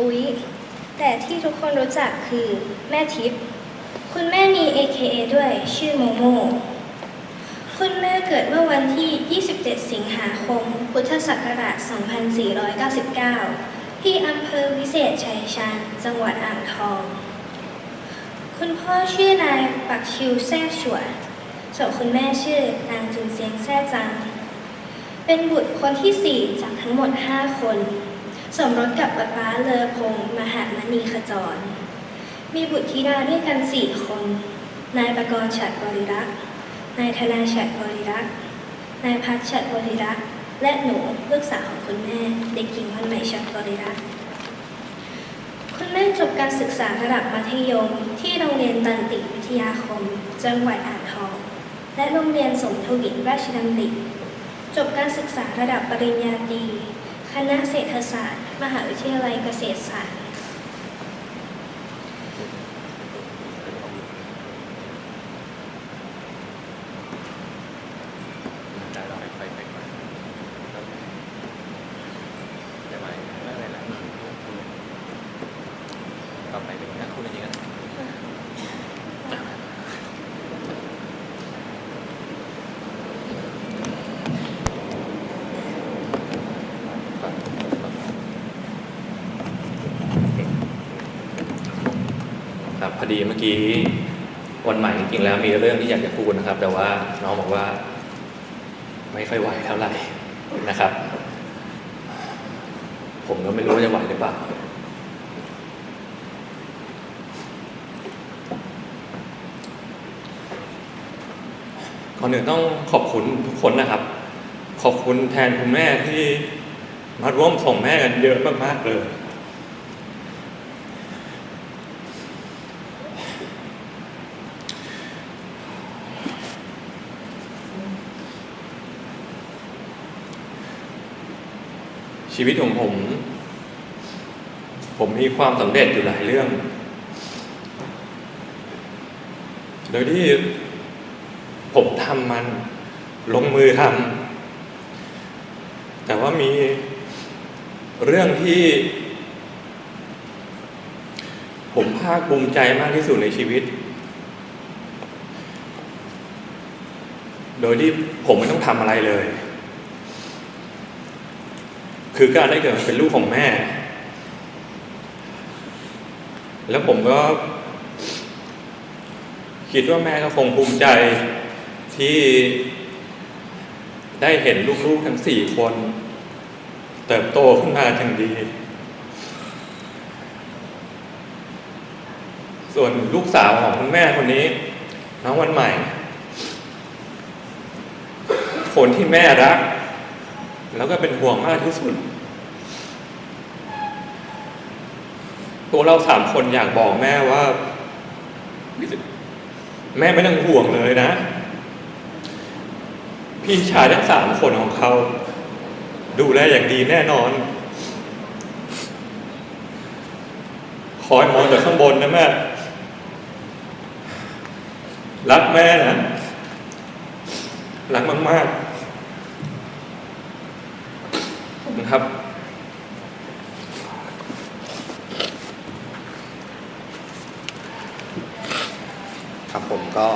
อุ๊ย แต่ที่ทุกคนรู้จักคือแม่ทิพย์คุณแม่มี AKA ด้วยชื่อโมโม คุณแม่เกิดเมื่อวันที่ 27 สิงหาคม พุทธศักราช 2499 ที่อำเภอวิเศษชัยชาญ จังหวัดอ่างทอง คุณพ่อชื่อนายปักชิวแซ่ฉวนส่วนคุณแม่ชื่อนางจุนเซียงแซ่จัง เป็นบุตรคนที่ 4 จากทั้งหมด 5 คน สมรสกับป๊าป๊าเลอพงษ์มหามณีขจร มีบุตรธิดาด้วยกัน4คน นายประกรณ์ฉัดบริรักษ์ นายธนาฉัดบริรักษ์ นายพัชฉัดบริรักษ์ และหนูลูกสาวของคุณแม่ เด็กหญิงวันใหม่ฉัดบริรักษ์คุณแม่จบการศึกษาระดับมัธยม ที่โรงเรียนตันติวิทยาคม จังหวัดอ่างทอง และโรงเรียนสมทวินราชดำริจบการศึกษาระดับปริญญาตรี คณะเศรษฐศาสตร์ มหาวิทยาลัยเกษตรศาสตร์ ได้เราไปไปไปได้ไหมไม่เป็นไรต่อไปเป็นนักคุณจริงๆ ครับ พอดีเมื่อกี้วันใหม่จริงๆแล้วมีเรื่องที่อยากจะพูดนะครับ แต่ว่าน้องบอกว่า ไม่ค่อยไหวเท่าไหร่นะครับ ผมก็ไม่รู้ว่าจะไหวหรือเปล่าก่อนอื่นต้องขอบคุณทุกคนนะครับ ขอบคุณแทนคุณแม่ที่มาร่วมส่งแม่กันเยอะมากๆเลย ชีวิตของผม ผมมีความสำเร็จอยู่หลายเรื่อง โดยที่ผมทำมันลงมือทำแต่ว่ามีเรื่องที่ ผมภาคภูมิใจมากที่สุดในชีวิต โดยที่ผมไม่ต้องทำอะไรเลย คือการได้เกิดเป็นลูกของแม่ แล้วผมก็ คิดว่าแม่ก็คงภูมิใจที่ได้เห็นลูกๆทั้งสี่คน เติบโตขึ้นมาอย่างดี ส่วนลูกสาวของคุณแม่คนนี้ น้องวันใหม่ คนที่แม่รัก แล้วก็เป็นห่วงมากที่สุด ตัวเราสามคนอยากบอกแม่ว่า แม่ไม่ต้องห่วงเลยนะ พี่ชายทั้งสามคนของเขา ดูแลอย่างดีแน่นอน คอยมองจากข้างบนนะแม่ รักแม่นะ รักมาก ๆ ขอบคุณครับครับผมก็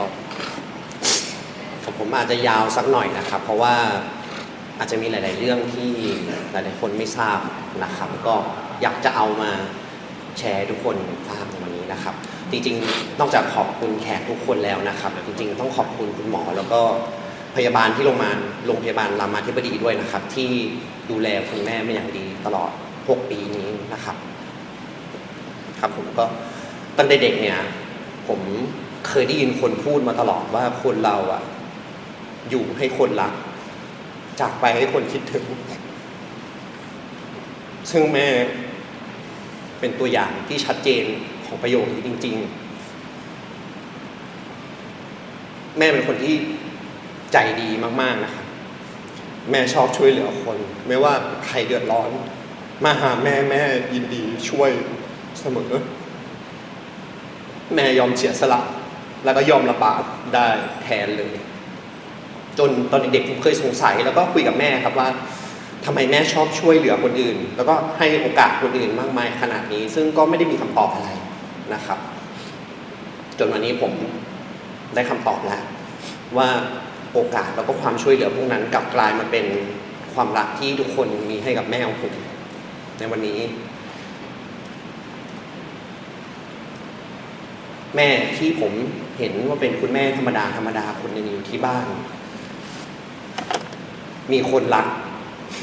ของผมอาจจะยาวสักหน่อยนะครับ เพราะว่าอาจจะมีหลาย ๆ เรื่องที่หลาย ๆ คนไม่ทราบนะครับ ก็อยากจะเอามาแชร์ทุกคนทราบในวันนี้นะครับ จริง ๆ นอกจากขอบคุณแขกทุกคนแล้วนะครับ จริง ๆ ต้องขอบคุณคุณหมอแล้วก็ พยาบาลที่โรงพยาบาลโรงพยาบาลรามาธิบดีด้วยนะครับ ที่ดูแลคุณแม่เป็นอย่างดีตลอด 6 ปีนี้นะครับ ครับผมก็ตั้งแต่เด็กเนี่ยผมเคยได้ยินคนพูดมาตลอดว่าคนเราอะอยู่ให้คนรัก จากไปให้คนคิดถึง ซึ่งแม่เป็นตัวอย่างที่ชัดเจนของประโยคนี้จริง ๆ แม่เป็นคนที่ ใจดีมากๆนะครับแม่ชอบช่วยเหลือคน ไม่ว่าใครเดือดร้อน มาหาแม่แม่ยินดีช่วยเสมอ แม่ยอมเสียสละ แล้วก็ยอมระบาดได้แทนเลย จนตอนเด็กๆผมเคยสงสัย แล้วก็คุยกับแม่ครับว่าทำไมแม่ชอบช่วยเหลือคนอื่น แล้วก็ให้โอกาสคนอื่นมากมายขนาดนี้ ซึ่งก็ไม่ได้มีคำตอบอะไรนะครับ จนวันนี้ผมได้คำตอบแล้วว่า โอกาสแล้วก็ความช่วยเหลือพวกนั้นกลับกลายมาเป็นความรักที่ทุกคนมีให้กับแม่ของผมในวันนี้ แม่ที่ผมเห็นว่าเป็นคุณแม่ธรรมดาธรรมดาคนหนึ่งอยู่ที่บ้าน มีคนรัก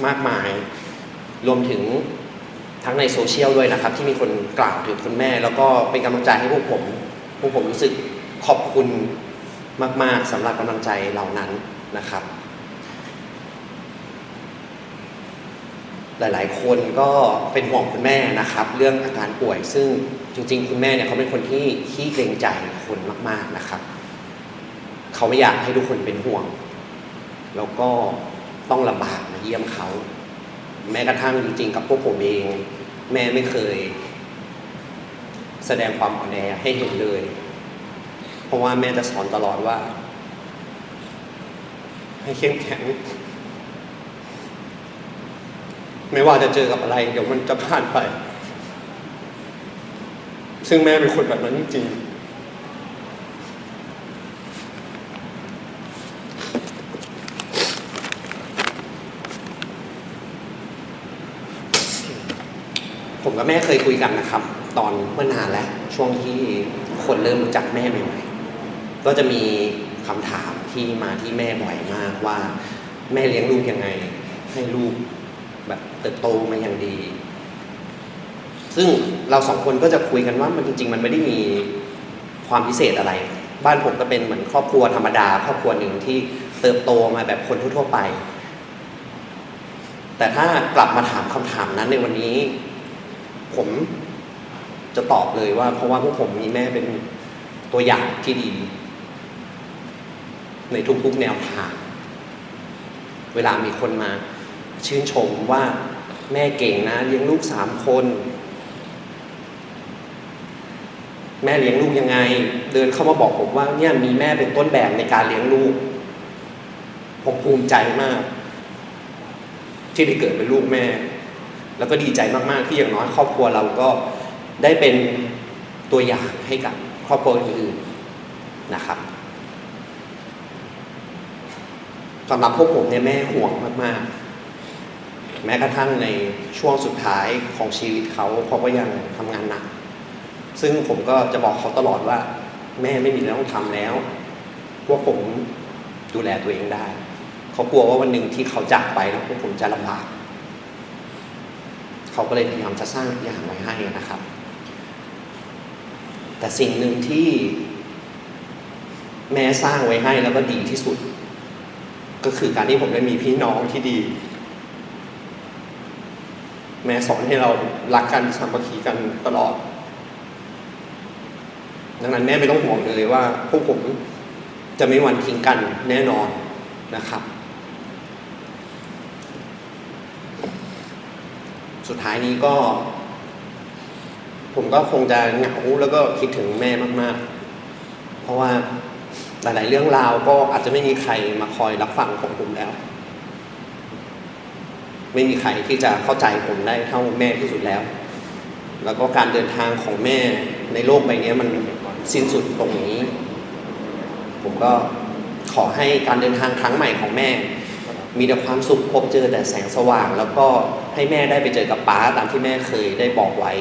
มากมาย รวมถึงทั้งในโซเชียลด้วยนะครับ ที่มีคนกล่าวถึงคุณแม่ แล้วก็เป็นกำลังใจให้พวกผม พวกผมรู้สึกขอบคุณ มาก ๆสำหรับกำลังใจเหล่านั้นนะครับ หลายๆ คนก็เป็นห่วงคุณแม่นะครับ เรื่องอาการป่วย ซึ่งจริง ๆ คุณแม่เนี่ยเขาเป็นคนที่ขี้เกรงใจคนมาก ๆนะครับ เขาไม่อยากให้ทุกคนเป็นห่วง แล้วก็ต้องลำบากมาเยี่ยมเขา แม้กระทั่งจริง ๆ กับพวกผมเอง แม่ไม่เคย แสดงความอ่อนแอให้เห็นเลย ราะว่าแม่จะสอนตลอดว่า ให้เข้มแข็ง ไม่ว่าจะเจอกับอะไร เดี๋ยวมันจะผ่านไป ซึ่งแม่เป็นคนแบบนั้นจริงผมกับแม่เคยคุยกันนะครับ ตอนเมื่อนานแล้ว ช่วงที่คนเริ่มรู้จักแม่ใหม่ ก็จะมีคำถามที่มาที่แม่บ่อยมากว่า แม่เลี้ยงลูกยังไง ให้ลูกแบบเติบโตมาอย่างดี ซึ่งเราสองคนก็จะคุยกันว่ามันจริง ๆ มันไม่ได้มีความพิเศษอะไร บ้านผมก็เป็นเหมือนครอบครัวธรรมดา ครอบครัวหนึ่งที่เติบโตมาแบบคนทั่วไป แต่ถ้ากลับมาถามคำถามนั้นในวันนี้ ผมจะตอบเลยว่า เพราะว่าพวกผมมีแม่เป็นตัวอย่างที่ดี ในทุกๆแนวทาง เวลามีคนมาชื่นชมว่าแม่เก่งนะเลี้ยงลูกสามคน แม่เลี้ยงลูกยังไง เดินเข้ามาบอกผมว่าเนี่ยมีแม่เป็นต้นแบบในการเลี้ยงลูก ผมภูมิใจมาก ที่ได้เกิดเป็นลูกแม่ แล้วก็ดีใจมากๆที่อย่างน้อยครอบครัวเราก็ได้เป็นตัวอย่างให้กับครอบครัวอื่นๆนะครับ สำหรับพวกผมเนี่ยแม่ห่วงมากๆ แม้กระทั่งในช่วงสุดท้ายของชีวิตเขาเขาก็ยังทำงานหนัก ซึ่งผมก็จะบอกเขาตลอดว่า แม่ไม่มีอะไรต้องทำแล้ว พวกผมดูแลตัวเองได้ เขากลัวว่าวันหนึ่งที่เขาจากไปแล้วพวกผมจะลำบาก เขาก็เลยพยายามจะสร้างอย่างไว้ให้นะครับ แต่สิ่งหนึ่งที่แม่สร้างไว้ให้แล้วก็ดีที่สุด ก็คือการที่ผมได้มีพี่น้องที่ดี แม่สอนให้เรารักกันสามัคคีกันตลอด ดังนั้นแม่ไม่ต้องห่วงเลยว่าพวกผมจะไม่หวันทิ้งกันแน่นอนนะครับ สุดท้ายนี้ก็ ผมก็คงจะเหงาแล้วก็คิดถึงแม่มาก ๆ เพราะว่า หลาย ๆ เรื่องราวก็อาจจะไม่มีใครมาคอยรับฟังของผมแล้ว ไม่มีใครที่จะเข้าใจผมได้เท่าแม่ที่สุดแล้ว แล้วก็การเดินทางของแม่ในโลกใบนี้มันสิ้นสุดตรงนี้ ผมก็ขอให้การเดินทางครั้งใหม่ของแม่ มีแต่ความสุขพบเจอแต่แสงสว่าง แล้วก็ให้แม่ได้ไปเจอกับป้าตามที่แม่เคยได้บอกไว้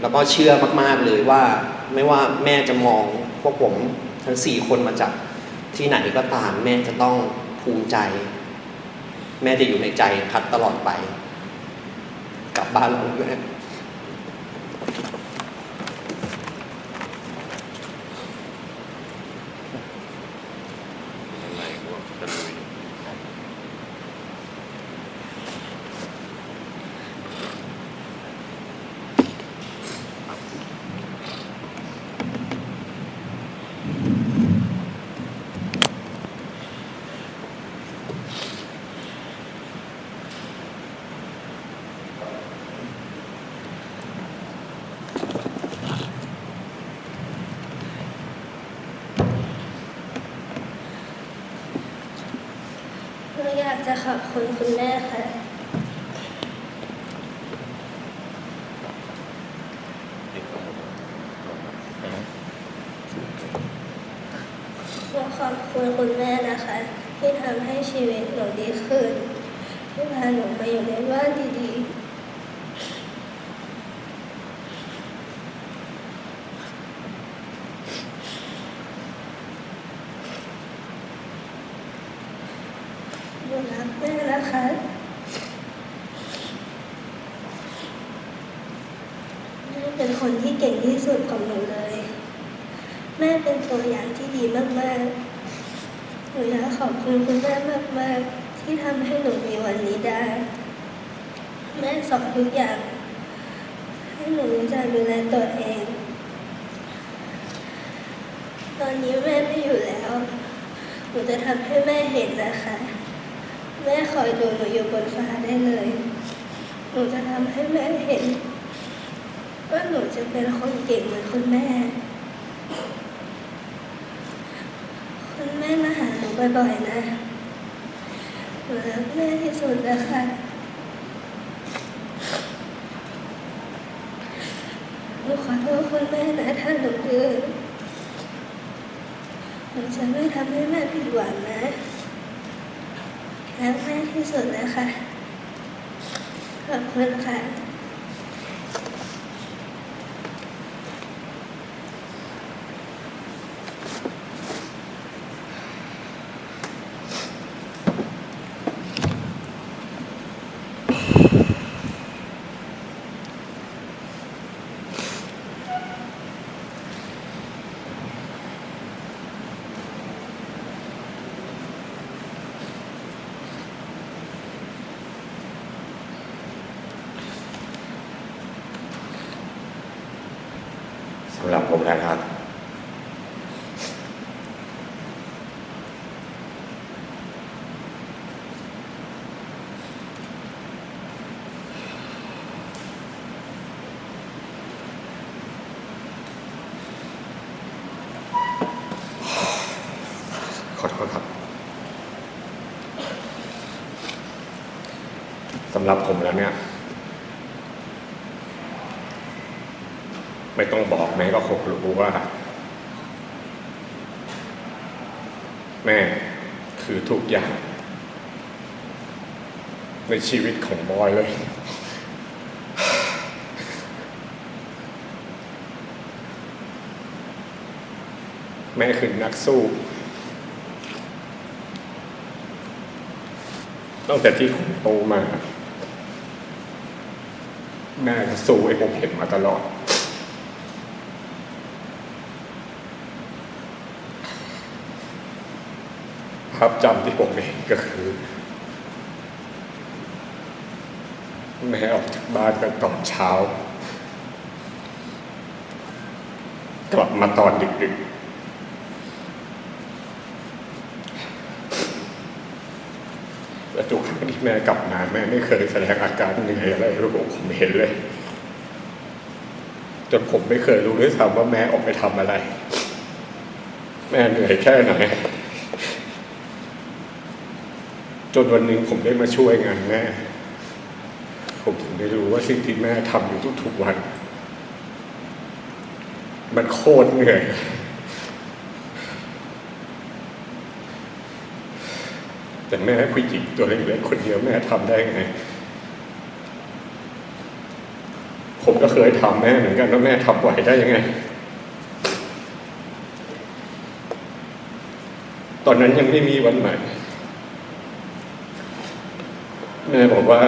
แล้วก็เชื่อมาก ๆ เลยว่าไม่ว่าแม่จะมอง พวกผมทั้งสี่คนมาจากที่ไหนก็ตามแม่จะต้องภูมิใจ แม่จะอยู่ในใจพัดตลอดไป กลับบ้านเราแม่ากจะขอบคุณคุณแม่ค่ะขอขอบคุณคุณแม่นะคะ ที่ทำให้ชีวิตหนูดีขึ้น ที่พาหนูมาอยู่ในบ้านดีๆหนูรักแม่นะคะ แม่เป็นคนที่เก่งที่สุด ของหนูเลย แม่เป็นตัวอย่างที่ดีมากๆ หนูอยากขอบคุณคุณแม่มาก ๆ ที่ทำให้หนูมีวันนี้ได้ แม่สอนทุกอย่าง ให้หนูรู้จักดูแลตัวเอง ตอนนี้แม่ไม่อยู่แล้ว หนูจะทำให้แม่เห็นนะคะ แม่คอยดูหนูอยู่บนฟ้าได้เลย หนูจะทำให้แม่เห็น ว่าหนูจะเป็นคนเก่งเหมือนคุณแม่ คุณแม่มาหาหนูบ่อยๆนะหนูรักแม่ที่สุดนะคะหนูขอโทษคุณแม่นะถ้าหนูดื้อหนูจะไม่ทำให้แม่ผิดหวังนะรักแม่ที่สุดนะคะขอบคุณค่ะ สำหรับผมนะครับขอโทษครับสำหรับผมแล้วเนี่ย ไม่ต้องบอกแม่ก็คงรู้ว่า แม่คือทุกอย่าง ในชีวิตของบอยเลย แม่คือนักสู้ตั้งแต่ที่ผมโตมา แม่สู้ให้ผมเห็นมาตลอด ภาพจำที่ผมเห็นก็คือ แม่ออกจากบ้านกันตอนเช้า กลับมาตอนดึกๆและทุกครั้งที่แม่กลับมาแม่ไม่เคยแสดงอาการเหนื่อยอะไรให้ผมเห็นเลย จนผมไม่เคยรู้ด้วยซ้ำว่าแม่ออกไปทำอะไร แม่เหนื่อยแค่ไหน จนวันหนึ่งผมได้มาช่วยงานแม่ ผมถึงได้รู้ว่าสิ่งที่แม่ทำอยู่ทุกๆวัน มันโคตรเหนื่อยแต่แม่ผู้หญิงตัวเล็กๆคนเดียวแม่ทำได้ไง ผมก็เคยทำแม่เหมือนกันว่าแม่ทำไหวได้ยังไง ตอนนั้นยังไม่มีวันใหม่ แม่บอกว่า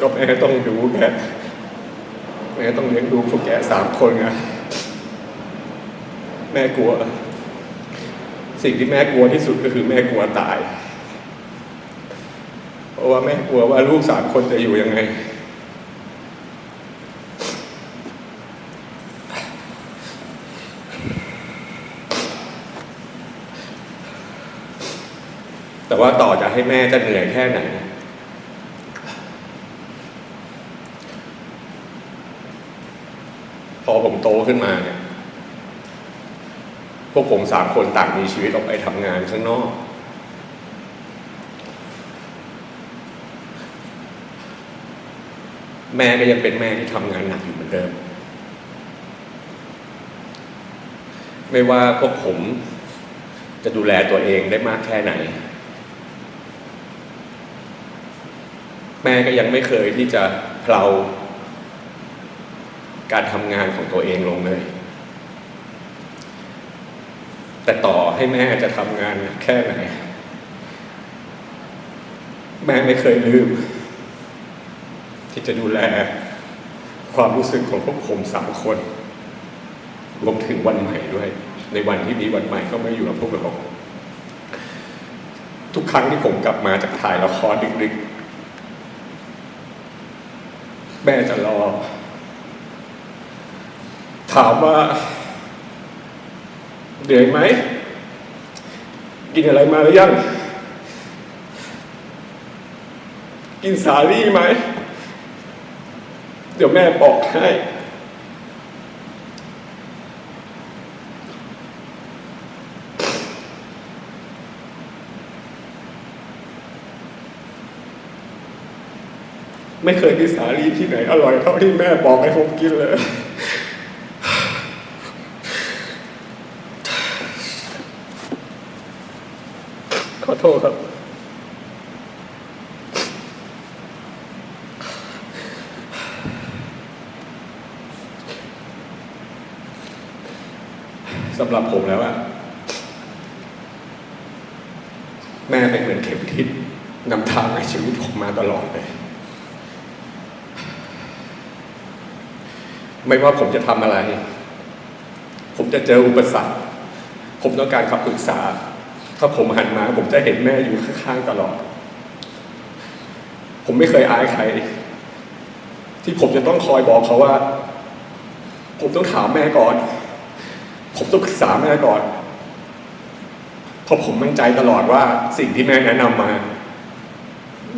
ก็แม่ต้องดูแกแม่ต้องเลี้ยงดูพวกแกสามคนไงแม่กลัว สิ่งที่แม่กลัวที่สุดก็คือแม่กลัวตาย เพราะว่าแม่กลัวว่าลูกสามคนจะอยู่ยังไง ว่าต่อจะให้แม่จะเหนื่อยแค่ไหน พอผมโตขึ้นมาเนี่ยผวกผมสามคนต่างมีชีวิตออกไปทำงานข้างนอก แม่ก็ยังเป็นแม่ที่ทำงานหนักอยู่เหมือนเดิม ไม่ว่าพวกผมจะดูแลตัวเองได้มากแค่ไหน แม่ก็ยังไม่เคยที่จะเพลาการทำงานของตัวเองลงเลย แต่ต่อให้แม่จะทำงานแค่ไหน แม่ไม่เคยลืม ที่จะดูแล ความรู้สึกของพวกผมสามคนรวมถึงวันใหม่ด้วย ในวันที่มีวันใหม่ก็ไม่อยู่กับพวกเราทุกครั้งที่ผมกลับมาจากถ่ายละครดึกๆ แม่จะรอ ถามว่าเหนื่อยไหม กินอะไรมาหรือยัง กินสาลี่ไหม เดี๋ยวแม่บอกให้ ไม่เคยมีสาลีที่ไหนอร่อยเท่าที่แม่บอกให้ผมกินเลยขอโทษครับ สำหรับผมแล้วอะแม่เป็นเหมือนเข็มทิศนำทางในชีวิตผมมาตลอดเลย ไม่ว่าผมจะทำอะไร ผมจะเจออุปสรรค ผมต้องการคำปรึกษา ถ้าผมหันมา ผมจะเห็นแม่อยู่ข้างๆตลอด ผมไม่เคยอายใคร ที่ผมจะต้องคอยบอกเขาว่า ผมต้องถามแม่ก่อน ผมต้องปรึกษาแม่ก่อนเพราะผมมั่นใจตลอดว่าสิ่งที่แม่แนะนำมา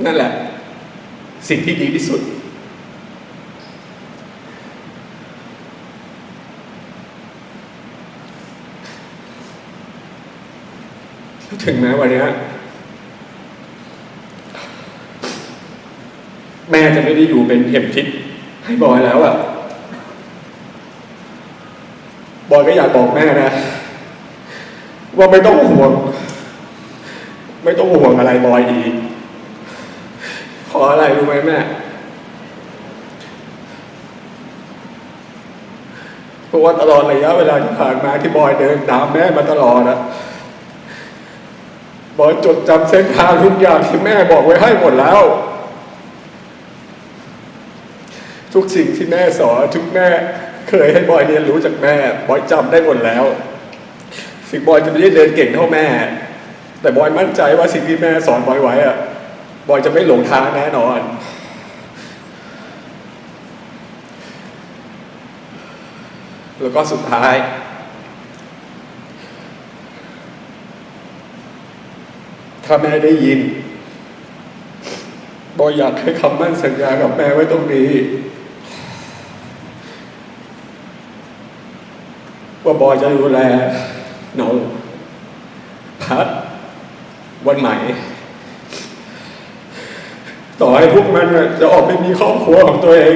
นั่นแหละ สิ่งที่ดีที่สุด ถึงแม้วันนี้แม่จะไม่ได้อยู่เป็นเข็มทิศให้บอยแล้วอะบอยก็อยากบอกแม่นะ ว่าไม่ต้องห่วง ไม่ต้องห่วงอะไรบอยอีก ขออะไรรู้ไหมแม่เพราะว่าตลอดระยะเวลาที่ผ่านมาที่บอยเดินตามแม่มาตลอดอะ บอยจดจำเส้นทางทุกอย่างที่แม่บอกไว้ให้หมดแล้ว ทุกสิ่งที่แม่สอนทุกแม่เคยให้บอยเรียนรู้จากแม่ บอยจำได้หมดแล้วสิ่งบอยจะไม่ได้เดินเก่งเท่าแม่ แต่บอยมั่นใจว่าสิ่งที่แม่สอนบอยไว้อะบอยจะไม่หลงทางแน่นอน แล้วก็สุดท้าย ถ้าแม่ได้ยินบอยอยากให้คำมั่นสัญญากับแม่ไว้ตรงนี้ ว่าบอยจะดูแลน้องพัดวันใหม่ต่อให้พวกมันจะออกไปมีครอบครัวของตัวเอง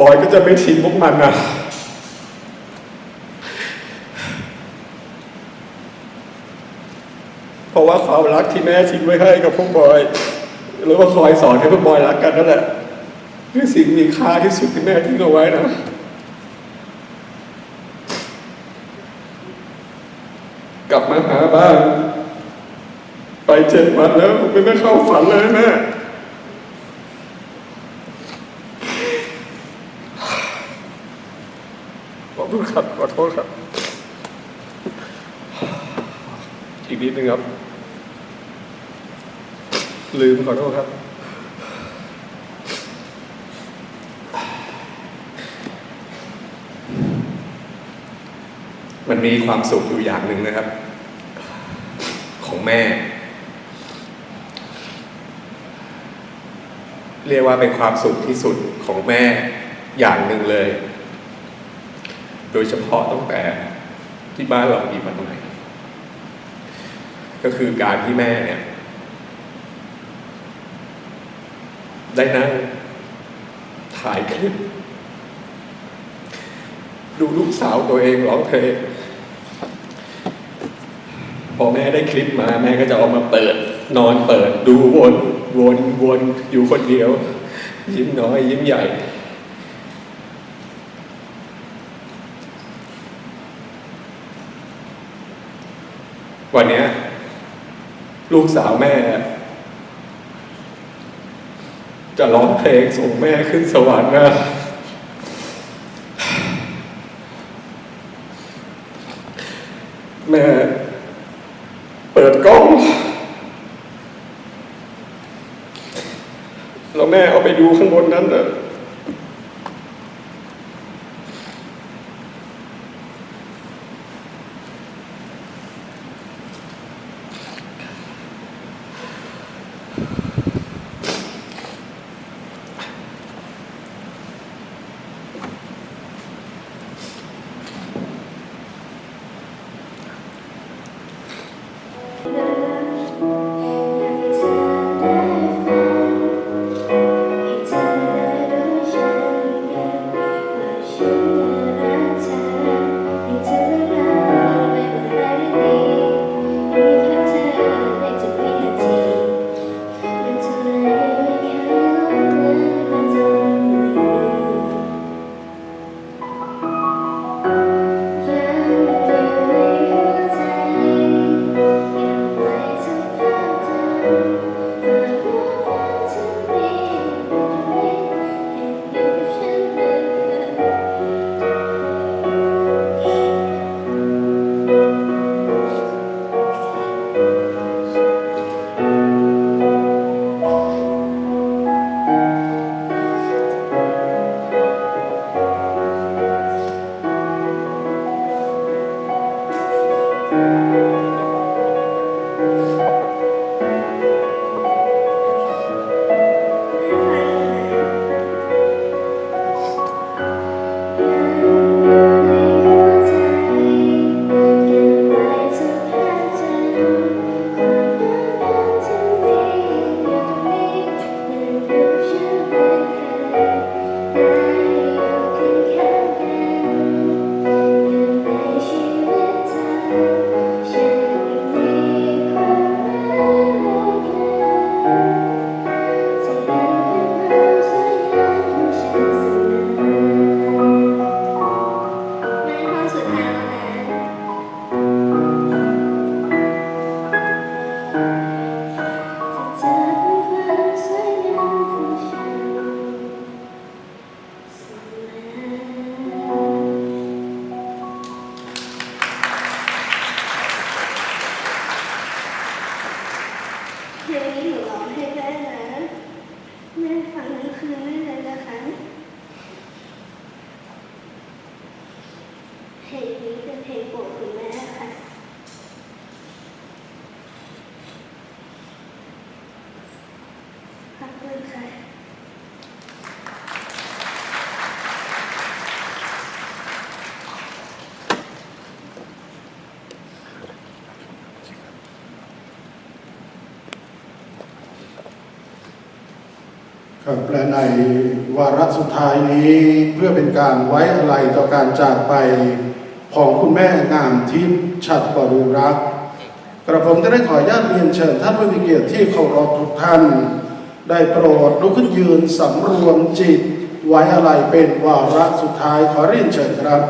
บอยก็จะไม่ทิ้งพวกมันนะ เพ ราะว่าความรักที่แม่ทิ้งไว้ให้กับพวกบอย หรือว่าคอยสอนให้พวกบอยรักกันนั่นแหละคือสิ่งมีค่าที่สุดที่แม่ทิ้งเอาไว้นะกลับมาหาบ้านไปเจ็ดวันแล้วไม่ได้เข้าฝันเลยแม่ขอโทษครับขอโทษครับ อีกนิดนึงครับ ลืมขอโทษครับ มันมีความสุขอยู่อย่างหนึ่งนะครับ ของแม่ เรียกว่าเป็นความสุขที่สุดของแม่อย่างหนึ่งเลย โดยเฉพาะตั้งแต่ที่บ้านเรามีมาตรงไหนก็คือการที่แม่เนี่ย ได้นั่งถ่ายคลิป ดูลูกสาวตัวเองร้องเพลงพอแม่ได้คลิปมาแม่ก็จะเอามาเปิด นอนเปิด ดูวนวนวนอยู่คนเดียว ยิ้มน้อย ยิ้มใหญ่ วันนี้ลูกสาวแม่ จะร้องเพลงส่งแม่ขึ้นสวรรค์นะแม่เปิดกล้องแล้วแม่เอาไปดูข้างบนนั้นนะ เพลงนี้เป็นเพลงโปรดคุณแม่ค่ะขอบคุณค่ะครับและในวาระสุดท้ายนี้เพื่อเป็นการไว้อะไรต่อการจากไป ของคุณแม่งามทิพย์ฉัดบริรักษ์กระผมจะได้ขออนุญาตเรียนเชิญท่านผู้มีเกียรติที่เคารพทุกท่าน ได้โปรดลุกขึ้นยืนสำรวมจิต ไว้อะไรเป็นวาระสุดท้ายขอเรียนเชิญครับ